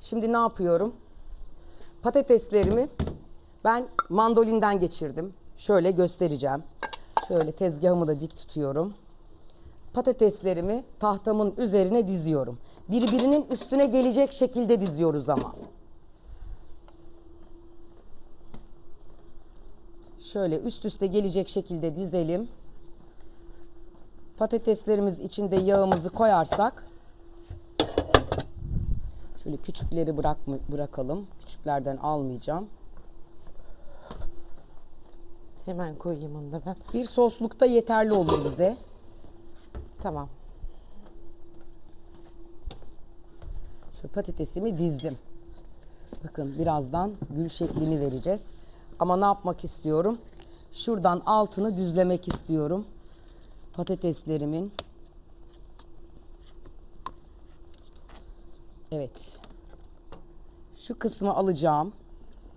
Şimdi ne yapıyorum? Patateslerimi ben mandolinden geçirdim. Şöyle göstereceğim. Şöyle tezgahımı da dik tutuyorum. Patateslerimi tahtamın üzerine diziyorum. Birbirinin üstüne gelecek şekilde diziyoruz ama. Şöyle üst üste gelecek şekilde dizelim. Patateslerimiz içinde yağımızı koyarsak şöyle küçükleri bırak bırakalım. Küçüklerden almayacağım. Hemen koyayım onu da ben. Bir soslukta yeterli olur bize. Tamam. Şöyle patatesimi dizdim. Bakın birazdan gül şeklini vereceğiz. Ama ne yapmak istiyorum? Şuradan altını düzlemek istiyorum. Patateslerimin. Evet. Şu kısmı alacağım.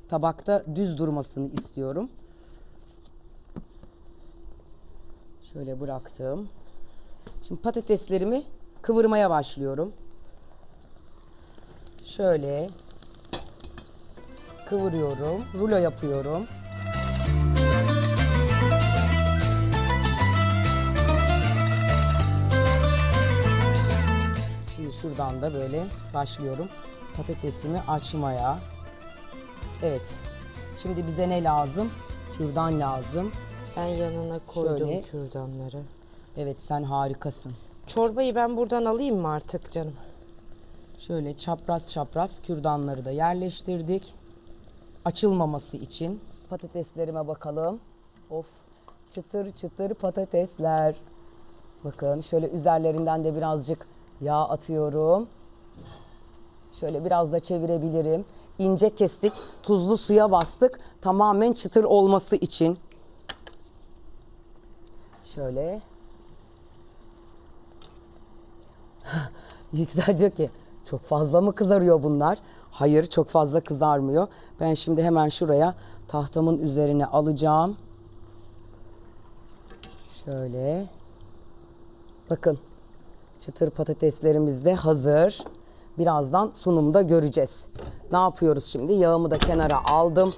Tabakta düz durmasını istiyorum. Şöyle bıraktım. Şimdi patateslerimi kıvırmaya başlıyorum. Şöyle kıvırıyorum, rulo yapıyorum. Şuradan da böyle başlıyorum patatesimi açmaya. Evet. Şimdi bize ne lazım? Kürdan lazım. Ben yanına koydum Şöyle. kürdanları. Evet sen harikasın. Çorbayı ben buradan alayım mı artık canım? Şöyle çapraz çapraz kürdanları da yerleştirdik. Açılmaması için. Patateslerime bakalım. Of çıtır çıtır patatesler. Bakın şöyle üzerlerinden de birazcık yağ atıyorum. Şöyle biraz da çevirebilirim. İnce kestik, tuzlu suya bastık. Tamamen çıtır olması için. Şöyle Yüksel diyor ki çok fazla mı kızarıyor bunlar? Hayır çok fazla kızarmıyor. Ben şimdi hemen şuraya tahtamın üzerine alacağım. Şöyle. Bakın çıtır patateslerimiz de hazır. Birazdan sunumda göreceğiz. Ne yapıyoruz şimdi? Yağımı da kenara aldım.